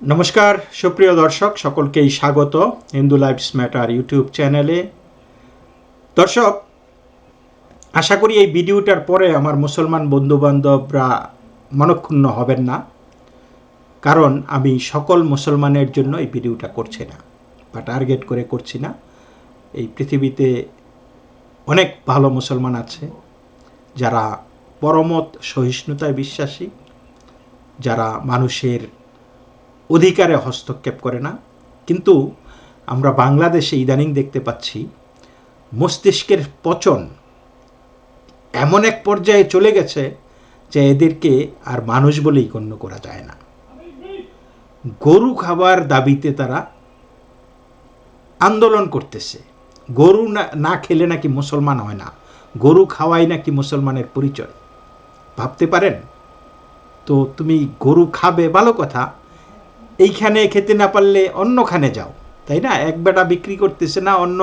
নমস্কার, সুপ্রিয় দর্শক, সকলকেই স্বাগত হিন্দু লাইফস ম্যাটার ইউটিউব চ্যানেলে। দর্শক, আশা করি এই ভিডিওটার পরে আমার মুসলমান বন্ধুবান্ধবরা মনক্ষুণ্ণ হবেন না, কারণ আমি সকল মুসলমানের জন্য এই ভিডিওটা করছি না, বা টার্গেট করে করছি না। এই পৃথিবীতে অনেক ভালো মুসলমান আছে, যারা পরমত সহিষ্ণুতায় বিশ্বাসী যারা মানুষের অধিকারে হস্তক্ষেপ করে না, কিন্তু আমরা বাংলাদেশে ইদানিং দেখতে পাচ্ছি মস্তিষ্কের পচন এমন এক পর্যায়ে চলে গেছে যে এদেরকে আর মানুষ বলেই গণ্য করা যায় না। গরু খাবার দাবিতে তারা আন্দোলন করতেছে। গরু না না খেলে নাকি মুসলমান হয় না। গরু খাওয়াই নাকি মুসলমানের পরিচয়। ভাবতে পারেন? তো তুমি গরু খাবে, ভালো কথা। এইখানে খেতে না পারলে অন্যখানে যাও, তাই না? এক বেটা বিক্রি করতেছে না, অন্য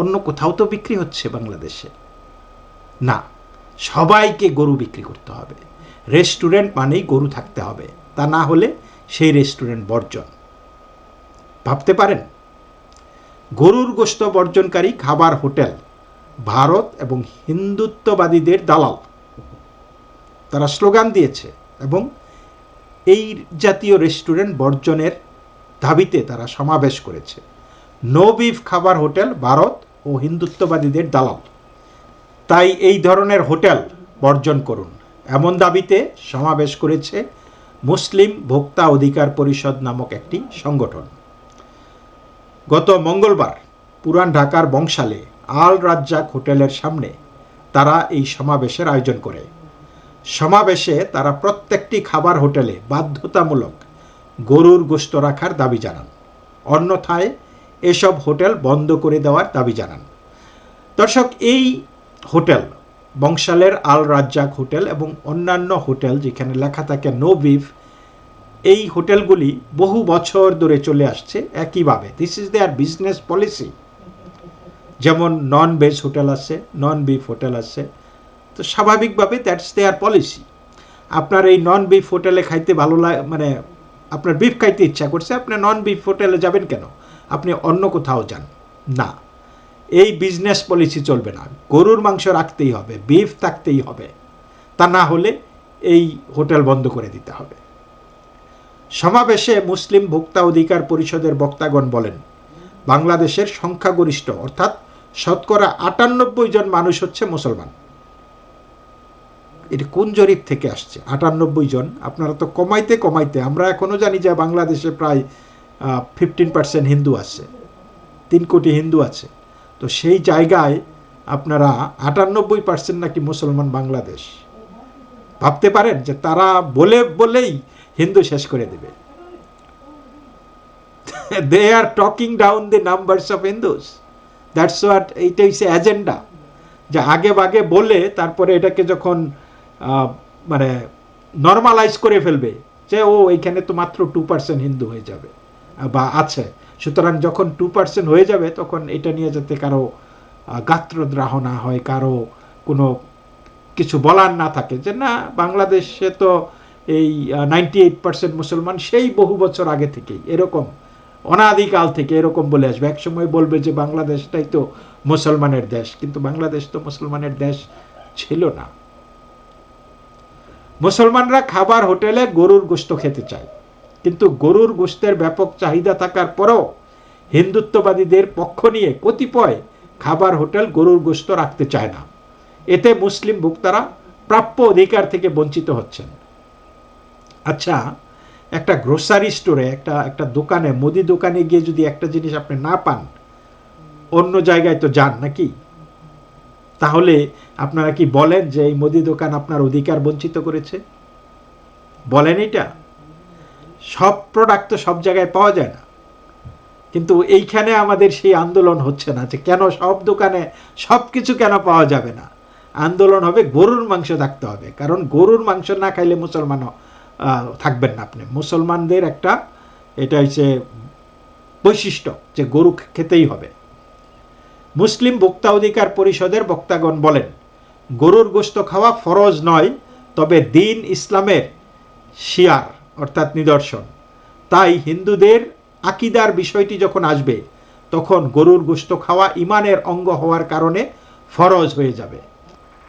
অন্য কোথাও তো বিক্রি হচ্ছে বাংলাদেশে। না, সবাইকে গরু বিক্রি করতে হবে। রেস্টুরেন্ট মানেই গরু থাকতে হবে, তা না হলে সেই রেস্টুরেন্ট বর্জন। ভাবতে পারেন? গরুর গোস্ত বর্জনকারী খাবার হোটেল, ভারত এবং হিন্দুত্ববাদীদের দালাল। তারা স্লোগান দিয়েছে এবং এই জাতীয় রেস্টুরেন্ট বর্জনের দাবিতে তারা সমাবেশ করেছে। নো বিফ খাবার হোটেল ভারত ও হিন্দুত্ববাদীদের দালাল। তাই এই ধরনের হোটেল বর্জন করুন। এমন দাবিতে সমাবেশ করেছে মুসলিম ভোক্তা অধিকার পরিষদ নামক একটি সংগঠন। গত মঙ্গলবার পুরান ঢাকার বংশালে আল রাজ্জাক হোটেলের সামনে তারা এই সমাবেশের আয়োজন করে। সমাবেশে তারা প্রত্যেকটি খাবার হোটেলে বাধ্যতামূলক গরুর গোস্ত রাখার দাবি জানান। অন্যথায় এসব হোটেল বন্ধ করে দেওয়ার দাবি জানান। দর্শক, এই হোটেল, বংশালের আল রাজ্জাক হোটেল এবং অন্যান্য হোটেল যেখানে লেখা থাকে নো বিফ, এই হোটেলগুলি বহু বছর ধরে চলে আসছে একইভাবে। This is their business policy যেমন নন ভেজ হোটেল আছে নন বিফ হোটেল আছে তো স্বাভাবিকভাবে দ্যাটস দেয়ার পলিসি আপনার এই নন বিফ হোটেলে খাইতে ভালো লাগে মানে আপনার বিফ খাইতে ইচ্ছা করছে, আপনি নন বিফ হোটেলে যাবেন কেন? আপনি অন্য কোথাও যান। না। এই বিজনেস পলিসি চলবে না। গরুর মাংস রাখতেই হবে বিফ থাকতেই হবে। তা না হলে এই হোটেল বন্ধ করে দিতে হবে। সমাবেশে মুসলিম ভোক্তা অধিকার পরিষদের বক্তাগণ বলেন, বাংলাদেশের সংখ্যাগরিষ্ঠ, অর্থাৎ শতকরা আটানব্বই জন মানুষ হচ্ছে মুসলমান। এটি কোন জরিপ থেকে আসছে? আটানব্বই জন। আপনারা তো কমাইতে কমাইতে, আমরা এখনও জানি যে বাংলাদেশে প্রায় ফিফটিন পার্সেন্ট হিন্দু আছে। তিন কোটি হিন্দু আছে। তো সেই জায়গায় আপনারা আটানব্বই পার্সেন্ট নাকি মুসলমান বাংলাদেশ? ভাবতে পারেন যে তারা বলে, বলেই হিন্দু শেষ করে দেবে। They are talking down the numbers of Hindus that's what এইটা হচ্ছে এজেন্ডা যে আগে বাগে বলে, তারপরে এটাকে যখন মানে নর্মালাইজ করে ফেলবে যে, ও এইখানে তো মাত্র টু পার্সেন্ট হিন্দু হয়ে যাবে বা আছে। সুতরাং যখন টু পার্সেন্ট হয়ে যাবে, তখন এটা নিয়ে যাতে কারও গাত্রদ্রাহ না হয়, কারও কোনো কিছু বলার না থাকে যে, না, বাংলাদেশে তো এই নাইনটি এইট পার্সেন্ট মুসলমান সেই বহু বছর আগে থেকেই। এরকম, অনাদিকাল থেকে এরকম বলে আসবে। একসময় বলবে যে, বাংলাদেশটাই তো মুসলমানের দেশ। কিন্তু বাংলাদেশ তো মুসলমানের দেশ ছিল না। মুসলমানরা খাবার হোটেলে গরুর গোস্ত খেতে চায়। কিন্তু গরুর গোস্তের ব্যাপক চাহিদা থাকার পরও হিন্দুত্ববাদীদের পক্ষ নিয়ে কতিপয় খাবার হোটেল গরুর গোস্ত রাখতে চায় না। এতে মুসলিম ভোক্তারা প্রাপ্য অধিকার থেকে বঞ্চিত হচ্ছেন। আচ্ছা একটা গ্রোসারি স্টোরে একটা একটা দোকানে, মুদি দোকানে গিয়ে যদি একটা জিনিস আপনি না পান, অন্য জায়গায় তো যান নাকি? তাহলে আপনারা কি বলেন যে এই মুদি দোকান আপনার অধিকার বঞ্চিত করেছে? বলেন এটা সব প্রোডাক্ট তো সব জায়গায় পাওয়া যায় না। কিন্তু এইখানে আমাদের সেই আন্দোলন হচ্ছে না যে কেন সব দোকানে সব কিছু কেন পাওয়া যাবে না? আন্দোলন হবে গরুর মাংস থাকতে হবে। কারণ গরুর মাংস না খাইলে মুসলমান থাকবেন না আপনি। মুসলমানদের একটা, এটা হচ্ছে বৈশিষ্ট্য যে গরু খেতেই হবে। মুসলিম ভোক্তা অধিকার পরিষদের বক্তাগণ বলেন, গরুর গোস্ত খাওয়া ফরজ নয়, তবে দিন ইসলামের শিয়ার, অর্থাৎ নিদর্শন। তাই হিন্দুদের আকিদার বিষয়টি যখন আসবে, তখন গরুর গোস্ত খাওয়া ইমানের অঙ্গ হওয়ার কারণে ফরজ হয়ে যাবে।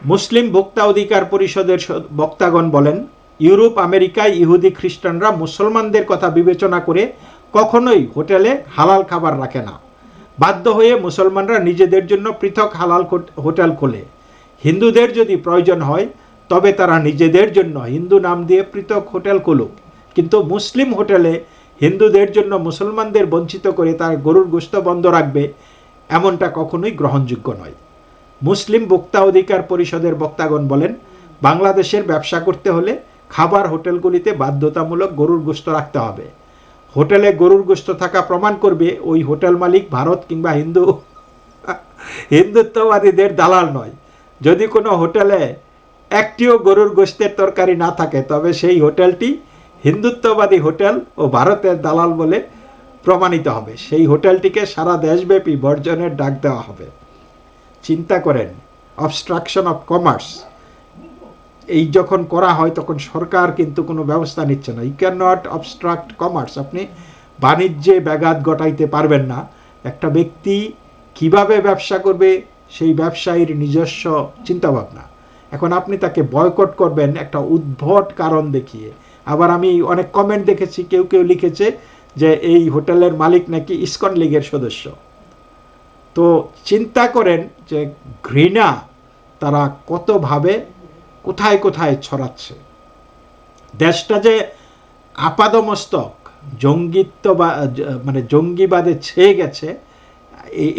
মুসলিম ভোক্তা অধিকার পরিষদের বক্তাগণ বলেন, ইউরোপ, আমেরিকায় ইহুদি খ্রিস্টানরা মুসলমানদের কথা বিবেচনা করে কখনোই হোটেলে হালাল খাবার রাখে না। বাধ্য হয়ে মুসলমানরা নিজেদের জন্য পৃথক হালাল হোটেল খোলে। হিন্দুদের যদি প্রয়োজন হয়, তবে তারা নিজেদের জন্য হিন্দু নাম দিয়ে পৃথক হোটেল খুলুক। কিন্তু মুসলিম হোটেলে হিন্দুদের জন্য মুসলমানদের বঞ্চিত করে তার গরুর গোস্ত বন্ধ রাখবে, এমনটা কখনোই গ্রহণযোগ্য নয়। মুসলিম বক্তা অধিকার পরিষদের বক্তাগণ বলেন, বাংলাদেশের ব্যবসা করতে হলে খাবার হোটেলগুলিতে বাধ্যতামূলক গরুর গোস্ত রাখতে হবে। হোটেলে গরুর গোস্ত থাকা প্রমাণ করবে ওই হোটেল মালিক ভারত কিংবা হিন্দু। হিন্দুত্ববাদীদের দালাল নয়। যদি কোনো হোটেলে একটিও গরুর গোস্তের তরকারি না থাকে, তবে সেই হোটেলটি হিন্দুত্ববাদী হোটেল ও ভারতের দালাল বলে প্রমাণিত হবে। সেই হোটেলটিকে সারা দেশব্যাপী বর্জনের ডাক দেওয়া হবে। চিন্তা করেন অবস্ট্রাকশন অফ কমার্স এই যখন করা হয়, তখন সরকার কিন্তু কোনো ব্যবস্থা নিচ্ছে না। You can not obstruct commerce আপনি বাণিজ্যে ব্যাঘাত ঘটাইতে পারবেন না। একটা ব্যক্তি কীভাবে ব্যবসা করবে, সেই ব্যবসায়ীর নিজস্ব চিন্তাভাবনা। এখন আপনি তাকে বয়কট করবেন, একটা উদ্ভট কারণ দেখিয়ে। আবার আমি অনেক কমেন্ট দেখেছি, কেউ কেউ লিখেছে যে এই হোটেলের মালিক নাকি ইসকন লীগের সদস্য। তো চিন্তা করেন যে ঘৃণা তারা কতভাবে কোথায় কোথায় ছড়াচ্ছে? দেশটা যে আপাদমস্তক জঙ্গিত্ব বা মানে জঙ্গিবাদে ছেয়ে গেছে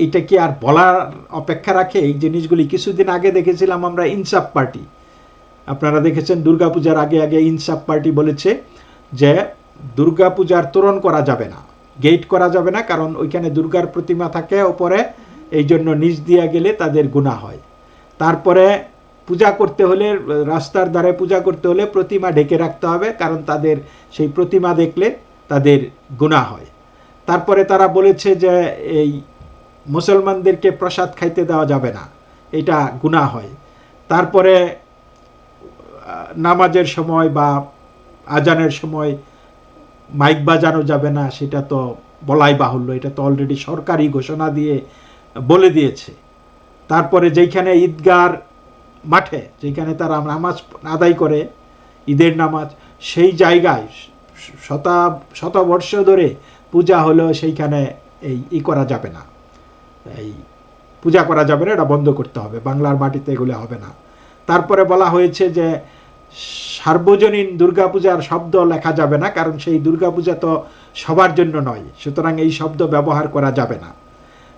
এটা কি আর বলার অপেক্ষা রাখে? এই জিনিসগুলি কিছুদিন আগে দেখেছিলাম আমরা ইনসাফ পার্টি। আপনারা দেখেছেন দুর্গাপূজার আগে আগে ইনসাফ পার্টি বলেছে যে দুর্গাপূজার তোরণ করা যাবে না গেট করা যাবে না, কারণ ওইখানে দুর্গার প্রতিমা থাকে, ওপরে এই জন্য নিচ দিয়া গেলে তাদের গুণা হয়। তারপরে পূজা করতে হলে, রাস্তার ধারে পূজা করতে হলে প্রতিমা ঢেকে রাখতে হবে, কারণ তাদের সেই প্রতিমা দেখলে তাদের গুণা হয়। তারপরে তারা বলেছে যে, এই মুসলমানদেরকে প্রসাদ খাইতে দেওয়া যাবে না, এটা গুণা হয়। তারপরে নামাজের সময় বা আজানের সময় মাইক বাজানো যাবে না, সেটা তো বলাই বাহুল্য, এটা তো অলরেডি সরকারি ঘোষণা দিয়ে বলে দিয়েছে। তারপরে যেইখানে ঈদগার মাঠে, যেখানে তারা নামাজ আদায় করে, ঈদের নামাজ, সেই জায়গায় শতা, শতবর্ষ ধরে পূজা হলেও সেইখানে এই ই করা যাবে না। এই পূজা করা যাবে না, এটা বন্ধ করতে হবে, বাংলার মাটিতে এগুলো হবে না। তারপরে বলা হয়েছে যে, সার্বজনীন দুর্গাপূজার শব্দ লেখা যাবে না, কারণ সেই দুর্গাপূজা তো সবার জন্য নয়, সুতরাং এই শব্দ ব্যবহার করা যাবে না।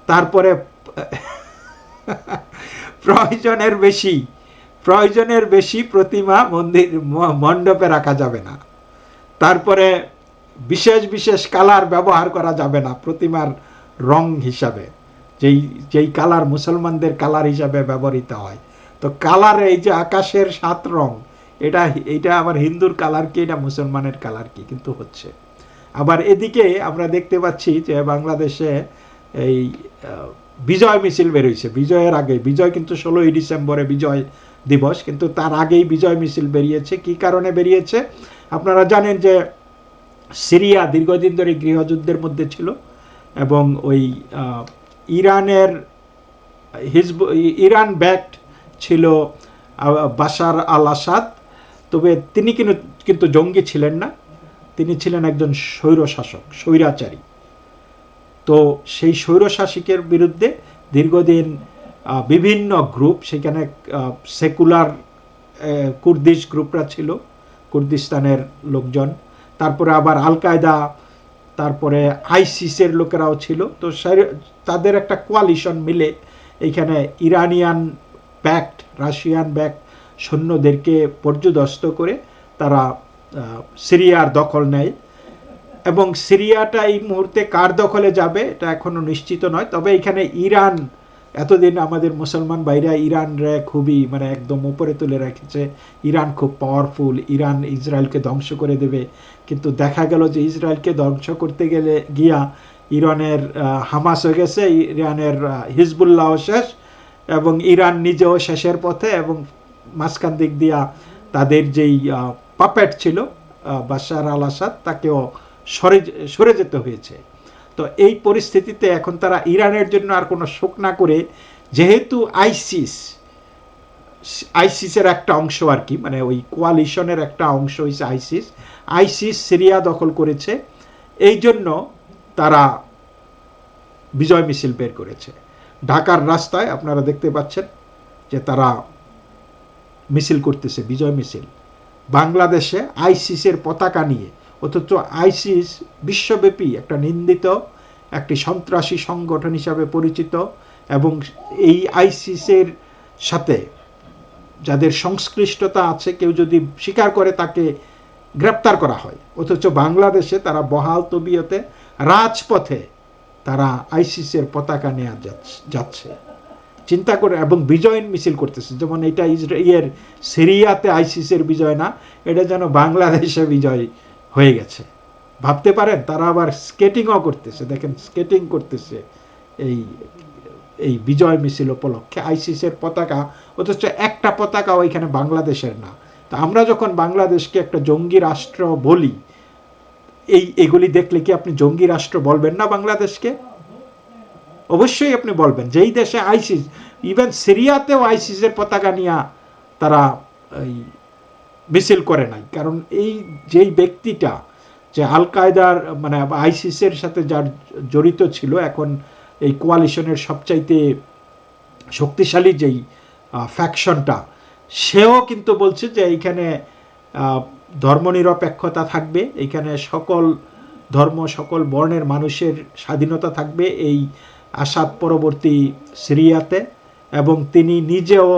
তারপরে প্রয়োজনের বেশি প্রয়োজনের বেশি প্রতিমা মন্দির মণ্ডপে রাখা যাবে না। তারপরে বিশেষ বিশেষ কালার ব্যবহার করা যাবে না প্রতিমার রং হিসাবে। যেই যেই কালার মুসলমানদের কালার হিসাবে ব্যবহৃত হয়। তো কালার এই যে আকাশের সাত রং, এটা এটা আবার হিন্দুর কালার কি, এটা মুসলমানের কালার কি, কিন্তু হচ্ছে। আবার এদিকে আমরা দেখতে পাচ্ছি যে বাংলাদেশে এই বিজয় মিছিল বেরোইছে। বিজয়ের আগে, বিজয় কিন্তু ষোলোই ডিসেম্বরে বিজয় দিবস, কিন্তু তার আগেই বিজয় মিছিল বেরিয়েছে। কি কারণে বেরিয়েছে? আপনারা জানেন যে সিরিয়া দীর্ঘদিন ধরে গৃহযুদ্ধের মধ্যে ছিল এবং ওই ইরানের হিজব, ইরান ব্যাক্ট ছিল বাশার আল আসাদ তবে তিনি কিন্তু কিন্তু জঙ্গি ছিলেন না। তিনি ছিলেন একজন স্বৈরশাসক, স্বৈরাচারী। তো সেই স্বৈরশাসিকের বিরুদ্ধে দীর্ঘদিন বিভিন্ন গ্রুপ সেখানে সেকুলার কুর্দিশ গ্রুপরা ছিল, কুর্দিস্তানের লোকজন। তারপরে আবার আল কায়দা তারপরে আইসিসের লোকেরাও ছিল। তো তাদের একটা কোয়ালিশন মিলে এইখানে ইরানিয়ান ব্যাক্ট রাশিয়ান ব্যাক্ট সৈন্যদেরকে পর্যদস্ত করে তারা সিরিয়ার দখল নেয়। এবং সিরিয়াটা এই মুহূর্তে কার দখলে যাবে, এটা এখনও নিশ্চিত নয়। তবে এখানে ইরান, এতদিন আমাদের মুসলমান ভাইরা ইরানরে খুবই মানে একদম উপরে তুলে রেখেছে। ইরান খুব পাওয়ারফুল ইরান ইসরায়েলকে ধ্বংস করে দেবে। কিন্তু দেখা গেল যে ইসরায়েলকে ধ্বংস করতে গেলে গিয়া ইরানের হামাস হয়ে গেছে, ইরানের হিজবুল্লাহ শেষ এবং ইরান নিজেও শেষের পথে এবং মাঝখান দিক দিয়া তাদের যেই পাপেট ছিল বাশার আল আসাদ তাকেও সরে সরে যেতে হয়েছে। তো এই পরিস্থিতিতে এখন তারা ইরানের জন্য আর কোনো শোক না করে, যেহেতু আইসিস, আইসিসের একটা অংশ আর কি মানে ওই কোয়ালিশনের একটা অংশ হয়েছে আইসিস আইসিস সিরিয়া দখল করেছে। এই জন্য তারা বিজয় মিছিল বের করেছে। ঢাকার রাস্তায় আপনারা দেখতে পাচ্ছেন যে তারা মিছিল করতেছে, বিজয় মিছিল। বাংলাদেশে আইসিসের পতাকা নিয়ে অথচ আইসিস বিশ্বব্যাপী একটা নিন্দিত, একটি সন্ত্রাসী সংগঠন হিসাবে পরিচিত এবং এই আইসিসের সাথে যাদের সংশ্লিষ্টতা আছে, কেউ যদি স্বীকার করে তাকে গ্রেপ্তার করা হয়। অথচ বাংলাদেশে তারা বহাল তবিয়তে রাজপথে তারা আইসিসের পতাকা নেওয়া যাচ্ছে- চিন্তা করে, এবং বিজয় মিছিল করতেছে। যেমন এটা ইসরায়েলের সিরিয়াতে আইসিসের বিজয় না, এটা যেন বাংলাদেশে বিজয় হয়ে গেছে। ভাবতে পারেন, তারা আবার স্কেটিংও করতেছে। দেখেন স্কেটিং করতেছে এই এই বিজয় মিছিল উপলক্ষে। আইসিসের পতাকা, অথচ একটা পতাকা ওইখানে বাংলাদেশের না। তা আমরা যখন বাংলাদেশকে একটা জঙ্গি রাষ্ট্র বলি, এই, এগুলি দেখলে কি আপনি জঙ্গি রাষ্ট্র বলবেন না বাংলাদেশকে? অবশ্যই আপনি বলবেন। যেই দেশে আইসিস ইভেন সিরিয়াতেও আইসিসের পতাকা নিয়ে তারা এই মিছিল করে নাই। কারণ এই যেই ব্যক্তিটা, যে আল কায়দার মানে আইসিসের সাথে যার জড়িত ছিল, এখন এই কোয়ালিশনের সবচাইতে শক্তিশালী যেই ফ্যাকশনটা, সেও কিন্তু বলছে যে এইখানে ধর্মনিরপেক্ষতা থাকবে, এইখানে সকল ধর্ম, সকল বর্ণের মানুষের স্বাধীনতা থাকবে এই আসাদ পরবর্তী সিরিয়াতে এবং তিনি নিজেও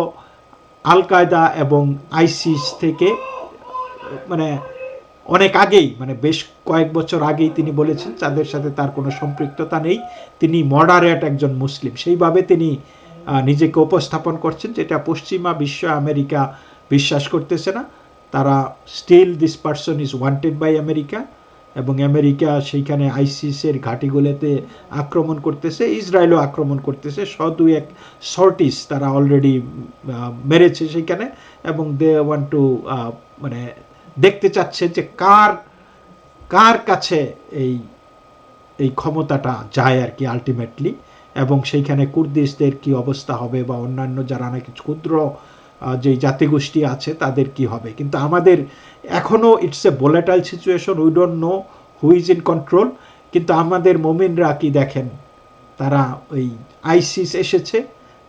আল কায়দা এবং আইসিস থেকে মানে অনেক আগেই মানে বেশ কয়েক বছর আগেই তিনি বলেছেন তাদের সাথে তার কোনো সম্পৃক্ততা নেই। তিনি মডারেট একজন মুসলিম। সেইভাবে তিনি নিজেকে উপস্থাপন করছেন, যেটা পশ্চিমা বিশ্ব আমেরিকা বিশ্বাস করতেছে না। তারা still this person is wanted by America এবং আমেরিকা সেইখানে আইসিসের ঘাঁটিগুলোতে আক্রমণ করতেছে, ইসরায়েলও আক্রমণ করতেছে। শ দুই এক সর্টিস তারা অলরেডি মেরেছে সেইখানে এবং দে ওয়ান্ট টু মানে দেখতে চাচ্ছে যে কার কার কাছে এই এই ক্ষমতাটা যায় আর কি আলটিমেটলি এবং সেইখানে কুর্দিশদের কি অবস্থা হবে বা অন্যান্য যারা নাকি ক্ষুদ্র যেই জাতিগোষ্ঠী আছে, তাদের কি হবে? কিন্তু আমাদের এখনও it's a volatile situation we don't know who is in control কিন্তু আমাদের মোমিনরা কি দেখেন? তারা ওই আইসিস এসেছে,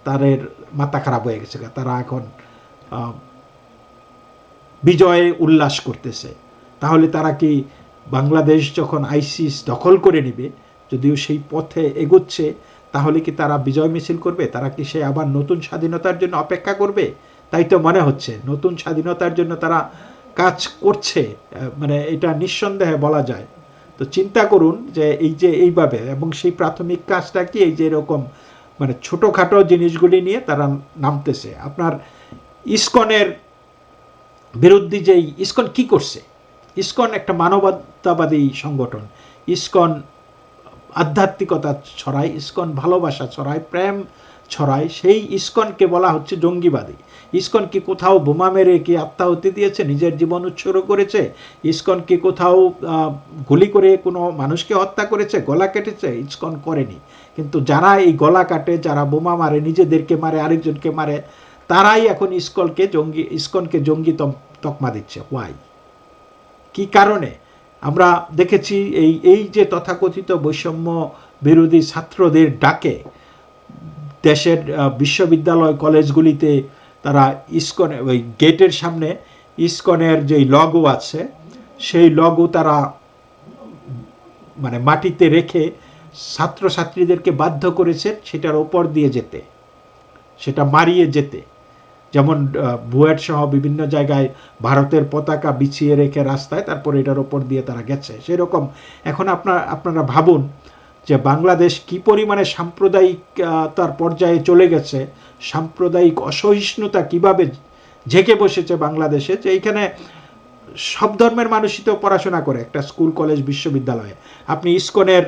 তাদের মাথা খারাপ হয়ে গেছে। তারা এখন বিজয়ে উল্লাস করতেছে। তাহলে তারা কি বাংলাদেশ যখন আইসিস দখল করে নেবে, যদিও সেই পথে এগোচ্ছে, তাহলে কি তারা বিজয় মিছিল করবে? তারা কি সে আবার নতুন স্বাধীনতার জন্য অপেক্ষা করবে? তাই তো মনে হচ্ছে, নতুন স্বাধীনতার জন্য তারা কাজ করছে মানে এটা নিঃসন্দেহে বলা যায়। তো চিন্তা করুন যে এই যে এইভাবে, এবং সেই প্রাথমিক কাজটা কি, এই যে এরকম মানে ছোটোখাটো জিনিসগুলি নিয়ে তারা নামতেছে। আপনার ইসকনের বিরুদ্ধে যেই, ইসকন কি করছে? ইসকন একটা মানবতাবাদী সংগঠন। ইসকন আধ্যাত্মিকতা ছড়ায়, ইসকন ভালোবাসা ছড়ায়, প্রেম ছড়ায়। সেই ইস্কনকে বলা হচ্ছে জঙ্গিবাদী। ইস্কন কি কোথাও বোমা মেরে কি আত্মাহুতি দিয়েছে, নিজের জীবন উৎসর্গ করেছে? ইস্কন কি কোথাও গুলি করে কোনো মানুষকে হত্যা করেছে? গলা কেটেছে? ইস্কন করেনি। কিন্তু যারা এই গলা কাটে, যারা বোমা মারে, নিজেদেরকে মারে, আরেকজনকে মারে, তারাই এখন ইসকনকে জঙ্গি, ইস্কনকে জঙ্গি তকমা দিচ্ছে। ওয়াই কি কারণে? আমরা দেখেছি এই এই যে তথাকথিত বৈষম্য বিরোধী ছাত্রদের ডাকে দেশের বিশ্ববিদ্যালয় কলেজগুলিতে তারা ইসকন, ওই গেটের সামনে ইস্কনের যেই লগো আছে, সেই লগো তারা মানে মাটিতে রেখে ছাত্রছাত্রীদেরকে বাধ্য করেছে সেটার ওপর দিয়ে যেতে, সেটা মারিয়ে যেতে। যেমন বুয়েট সহ বিভিন্ন জায়গায় ভারতের পতাকা বিছিয়ে রেখে রাস্তায় তারপর এটার ওপর দিয়ে তারা গেছে। সেরকম এখন আপনার আপনারা ভাবুন যে বাংলাদেশ কি পরিমাণে সাম্প্রদায়িক তার পর্যায়ে চলে গেছে, সাম্প্রদায়িক অসহিষ্ণুতা কীভাবে ঝেঁকে বসেছে বাংলাদেশে, যে এইখানে সব ধর্মের মানুষই তো পড়াশোনা করে একটা স্কুল, কলেজ, বিশ্ববিদ্যালয়ে। আপনি ইসকনের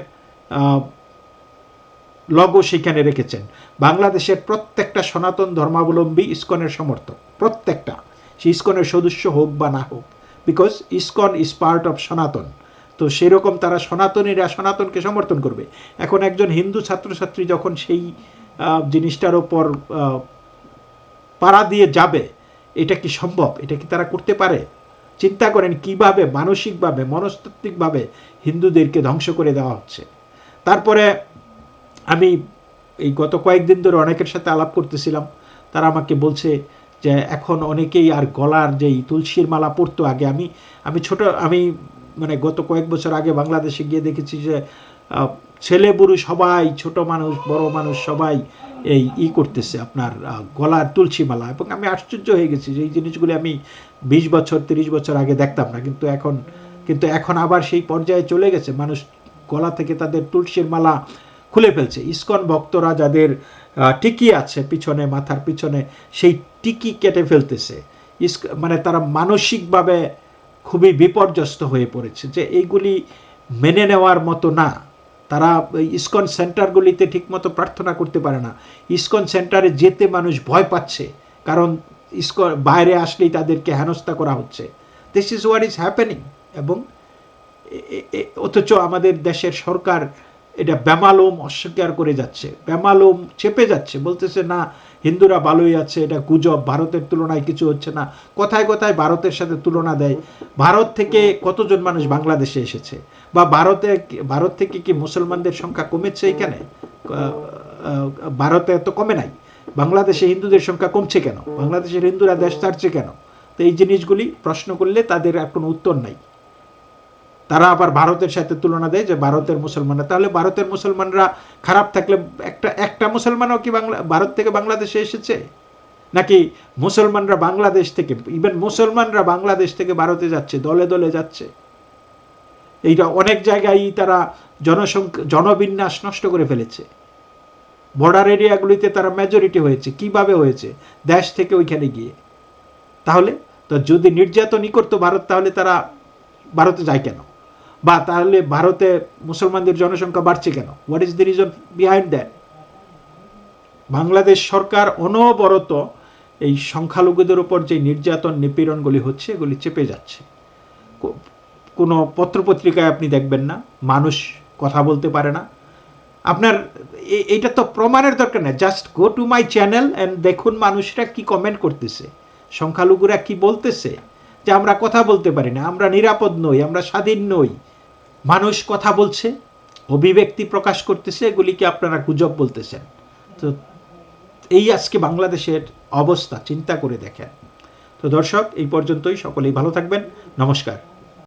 লগো সেখানে রেখেছেন। বাংলাদেশের প্রত্যেকটা সনাতন ধর্মাবলম্বী ইসকনের সমর্থক, প্রত্যেকটা। সে ইসকনের সদস্য হোক বা না হোক because ISKCON is part of Sanatan. তো সেরকম তারা সনাতনীরা সনাতনকে সমর্থন করবে। এখন একজন হিন্দু ছাত্রছাত্রী যখন সেই জিনিসটার ওপর পাড়া দিয়ে যাবে, এটা কি সম্ভব? এটা কি তারা করতে পারে? চিন্তা করেন কীভাবে মানসিকভাবে, মনস্তাত্ত্বিকভাবে হিন্দুদেরকে ধ্বংস করে দেওয়া হচ্ছে। তারপরে আমি এই গত কয়েকদিন ধরে অনেকের সাথে আলাপ করতেছিলাম। তারা আমাকে বলছে যে, এখন অনেকেই আর গলার যেই তুলসীর মালা পরতো আগে, আমি আমি ছোট, আমি মানে গত কয়েক বছর আগে বাংলাদেশে গিয়ে দেখেছি যে ছেলে বুড়ো সবাই, ছোট মানুষ, বড় মানুষ সবাই এই ই করতেছে আপনার গলার তুলসী মালা এবং আমি আশ্চর্য হয়ে গেছি যে এই জিনিসগুলি আমি বিশ বছর, তিরিশ বছর আগে দেখতাম না। কিন্তু এখন কিন্তু এখন আবার সেই পর্যায়ে চলে গেছে। মানুষ গলা থেকে তাদের তুলসীর মালা খুলে ফেলছে। ইস্কন ভক্তরা যাদের টিকি আছে পিছনে, মাথার পিছনে, সেই টিকি কেটে ফেলতেছে। মানে তারা মানসিকভাবে খুবই বিপর্যস্ত হয়ে পড়েছে যে এইগুলি মেনে নেওয়ার মতো না। তারা ইস্কন সেন্টারগুলিতে ঠিকমতো প্রার্থনা করতে পারে না। ইসকন সেন্টারে যেতে মানুষ ভয় পাচ্ছে, কারণ ইসকন বাইরে আসলেই তাদেরকে হেনস্থা করা হচ্ছে। This is what is happening এবং অথচ আমাদের দেশের সরকার এটা ব্যামালোম অস্বীকার করে যাচ্ছে, ব্যামালোম চেপে যাচ্ছে, বলতেছে, না, হিন্দুরা ভালোই আছে, এটা গুজব, ভারতের তুলনায় কিছু হচ্ছে না। কথায় কথায় ভারতের সাথে তুলনা দেয়। ভারত থেকে কতজন মানুষ বাংলাদেশে এসেছে? বা ভারতে, ভারত থেকে কি মুসলমানদের সংখ্যা কমেছে এখানে? ভারতে তো কমে নাই। বাংলাদেশে হিন্দুদের সংখ্যা কমছে কেন? বাংলাদেশের হিন্দুরা দেশ ছাড়ছে কেন? তো এই জিনিসগুলি প্রশ্ন করলে তাদের আর কোনো উত্তর নাই। তারা আবার ভারতের সাথে তুলনা দেয় যে ভারতের মুসলমানরা। তাহলে ভারতের মুসলমানরা খারাপ থাকলে একটা একটা মুসলমানও কি বাংলা, ভারত থেকে বাংলাদেশে এসেছে? নাকি মুসলমানরা বাংলাদেশ থেকে ইভেন মুসলমানরা বাংলাদেশ থেকে ভারতে যাচ্ছে, দলে দলে যাচ্ছে? এইটা অনেক জায়গায় তারা জনসংখ্যা জনবিন্যাস নষ্ট করে ফেলেছে। বর্ডার এরিয়াগুলিতে তারা মেজরিটি হয়েছে। কীভাবে হয়েছে? দেশ থেকে ওইখানে গিয়ে। তাহলে? তো যদি নির্যাতনই করতো ভারত, তাহলে তারা ভারতে যায় কেন? বা তাহলে ভারতে মুসলমানদের জনসংখ্যা বাড়ছে কেন? What is the reason behind that Bangladesh সরকার অনবরত এই সংখ্যালঘুদের উপর যে নির্যাতন, নিপীড়নগুলি হচ্ছে, এগুলি চেপে যাচ্ছে। কোনো পত্রপত্রিকায় আপনি দেখবেন না, মানুষ কথা বলতে পারে না। আপনার এইটা তো প্রমাণের দরকার নেই। Just go to my channel and দেখুন মানুষরা কি কমেন্ট করতেছে, সংখ্যালঘুরা কি বলতেছে, যে আমরা কথা বলতে পারি না, আমরা নিরাপদ নই, আমরা স্বাধীন নই। মানুষ কথা বলছে, অভিব্যক্তি প্রকাশ করতেছে, এগুলিকে আপনারা গুজব বলতেছেন। তো এই আজকে বাংলাদেশের অবস্থা, চিন্তা করে দেখেন। তো দর্শক, এই পর্যন্তই। সকলেই ভালো থাকবেন। নমস্কার।